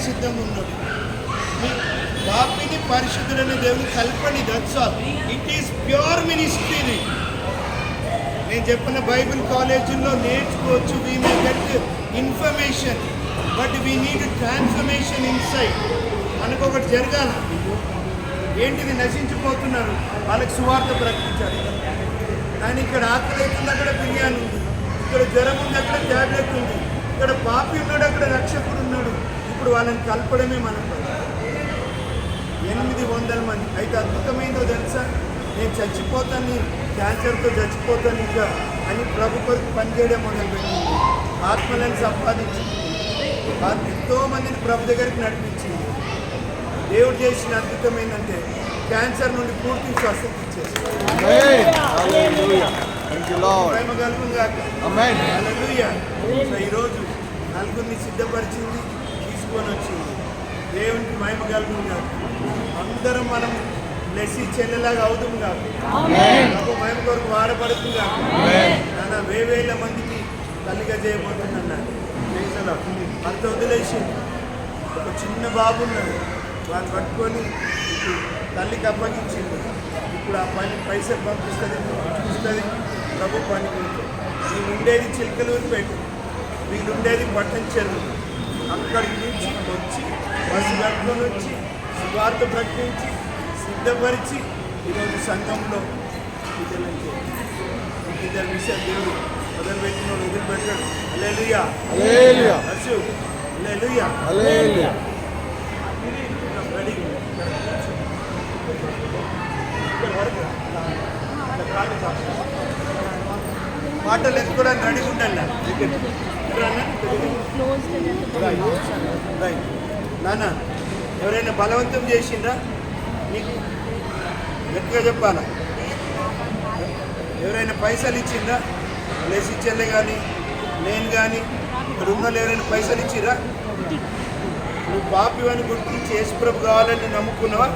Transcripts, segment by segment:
కలపడానికి సిద్ధంగా ఉన్నాడు పాపిని పరిశుద్ధుడని దేవుని కల్పని that's all it is pure ministry నేను చెప్పిన బైబిల్ కాలేజీల్లో నేర్చుకోవచ్చు we may get information but we need transformation inside మనకు ఒకటి జరగాల. ఏంటిది? నశించిపోతున్నారు. వాళ్ళకి సువార్త ప్రకటించాలి. కానీ ఇక్కడ ఆకలి అవుతుంది అక్కడ బిర్యానీ ఉంది. ఇక్కడ జ్వరం ఉంది అక్కడ ట్యాబ్లెట్ ఉంది. ఇక్కడ పాపి ఉన్నాడు అక్కడ రక్షకుడు వాళ్ళని కలపడమే మన ఎనిమిది వందల మంది అయితే అద్భుతమైందో తెలుసా నేను చచ్చిపోతాను క్యాన్సర్తో చచ్చిపోతాను ఇంకా అని ప్రభు కొరకు పనిచేయడం మొదలుపెట్టింది ఆత్మలను సంపాదించింది ఎంతో మందిని ప్రభు దగ్గరికి నడిపించింది దేవుడు చేసిన అద్భుతం ఏంటంటే క్యాన్సర్ నుండి పూర్తి స్వస్థత ఇచ్చేసి Amen. Hallelujah. Thank you, Lord. ప్రేమ కలుగును గాక Amen. హల్లెలూయా సో ఈరోజు నలుగురిని సిద్ధపరిచింది తీసుకొని వచ్చింది దేవునికి మహిమ కలుగును కాదు అందరం మనం లెసి చెల్లెలాగా అవుతాం కాదు ప్రభు మహిమ కొరకు వాడబడుతుంది కాదు నాన్న వేవేల మందికి తల్లిగా చేయబోతుందన్నాడు దేశంలో అంత వదిలేసి ఒక చిన్న బాబు ఉన్నాడు. వాడిని పట్టుకొని తల్లికి అప్పగించింది ఇప్పుడు ఆ పని పైసలు పంపిస్తుంది చూస్తుంది. ప్రభు పని వీళ్ళు ఉండేది చిలకలూరుపేట. వీళ్ళు ఉండేది పట్టణ చెరువు. అక్కడి నుంచి వచ్చి బస్సు కట్టుకొని వచ్చి సువార్త ప్రకటించి సిద్ధపరిచి ఈరోజు సంఘంలో చేయాలి. ఇద్దరు విషయాలు దేవుడు వదిలిపెట్టిన వదిలిపెట్టాడు Hallelujah. అసు కాళ్ళు చాపు. మాటలు ఎత్తుకోవడానికి ఉండాలి. నాన్న ఎవరైనా బలవంతం చేసిండ్రా? నీకు గట్టిగా చెప్పాలా? ఎవరైనా పైసలు ఇచ్చిండ్రా? లేసి చెల్లె కానీ నేను కానీ ఇక్కడ ఉన్న ఎవరైనా పైసలు ఇచ్చిరా నువ్వు బాపి అని గుర్తించి యేసుప్రభు కావాలని నమ్ముకున్నావా?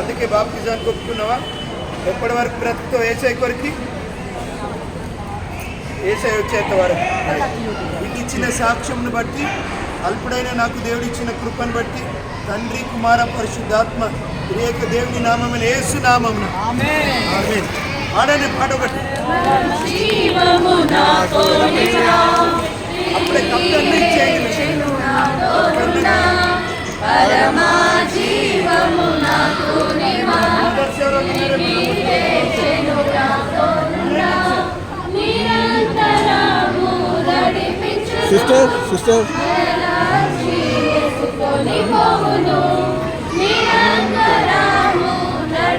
అందుకే బాప్తిజానికి ఒప్పుకున్నావా ఎప్పటి వరకు బ్రతుకుతో ఏసై కొరికి? ఏసై వచ్చేంత వరకు. నీకు ఇచ్చిన సాక్ష్యంను బట్టి అల్పుడైన నాకు దేవుడు ఇచ్చిన కృపను బట్టి తండ్రి కుమార పరిశుద్ధాత్మ త్రియేక దేవుని నామమున ఏసు నామమున. ఆమేన్. పాట ఒకటి. Sister? Sister?